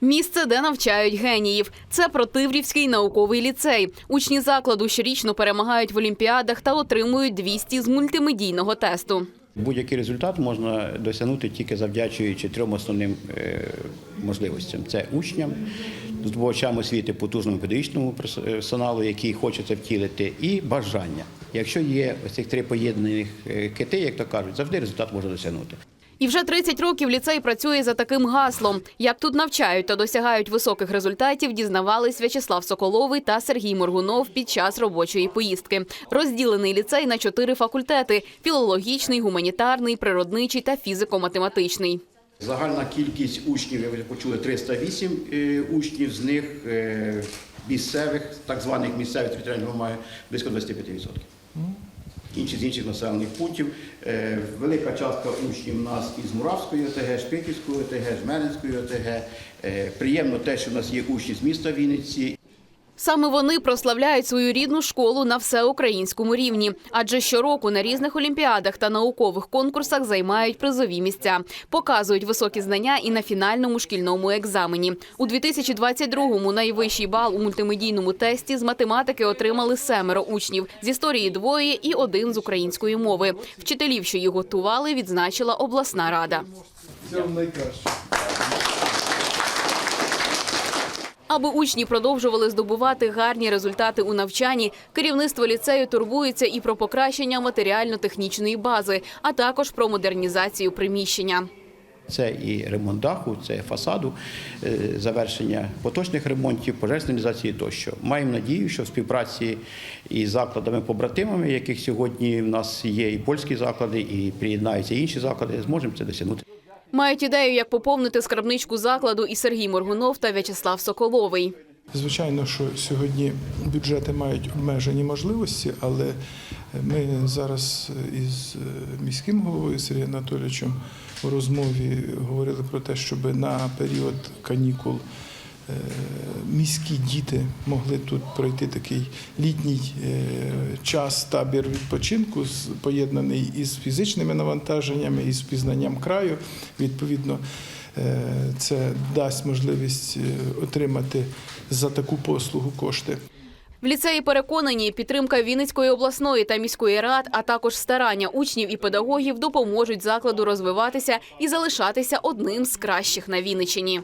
Місце, де навчають геніїв. Це Противрівський науковий ліцей. Учні закладу щорічно перемагають в олімпіадах та отримують 200 з мультимедійного тесту. Будь-який результат можна досягнути тільки завдячуючи трьом основним е, можливостям: це учням, здобувачам освіти, потужному педагогічному персоналу, який хоче це втілити, і бажання. Якщо є ось цих три поєднаних е, кити, як то кажуть, завжди результат можна досягнути. І вже 30 років ліцей працює за таким гаслом. Як тут навчають та досягають високих результатів, дізнавались В'ячеслав Соколовий та Сергій Моргунов під час робочої поїздки. Розділений ліцей на чотири факультети: філологічний, гуманітарний, природничий та фізико-математичний. Загальна кількість учнів, ви почули 308 е, учнів, з них е, місцевих, так званих місцевих територіальних громад, близько 25%. Інші з інших населених пунктів. Е, Велика частка учнів у нас із Муравської ОТГ, Шпиківської ОТГ, Жмеринської ОТГ. Е, Приємно те, що в нас є учні з міста Вінниці, Саме вони прославляють свою рідну школу на всеукраїнському рівні, адже щороку на різних олімпіадах та наукових конкурсах займають призові місця, показують високі знання і на фінальному шкільному екзамені. У 2022-му найвищий бал у мультимедійному тесті з математики отримали семеро учнів, з історії двоє і один з української мови. Вчителів, що їх готували, відзначила обласна рада. Це найкраще. Аби учні продовжували здобувати гарні результати у навчанні, керівництво ліцею турбується і про покращення матеріально-технічної бази, а також про модернізацію приміщення. Це і ремонт даху, це фасаду, е, завершення поточних ремонтів, пожеж сигналізації тощо. Маємо надію, що в співпраці із закладами-побратимами, яких сьогодні в нас є і польські заклади, і приєднаються інші заклади, зможемо це досягнути. Мають ідею, як поповнити скарбничку закладу і Сергій Моргунов та В'ячеслав Соколовий. Звичайно, що сьогодні бюджети мають обмежені можливості, але ми зараз із е, міським головою Сергієм Анатолійовичем у розмові говорили про те, щоб на період канікул е, міські діти могли тут пройти такий літній е, час, табір відпочинку, поєднаний із фізичними навантаженнями, із пізнанням краю. Відповідно, е, це дасть можливість е, отримати за таку послугу кошти. В ліцеї переконані, підтримка Вінницької обласної та міської рад, а також старання учнів і педагогів допоможуть закладу розвиватися і залишатися одним з кращих на Вінниччині.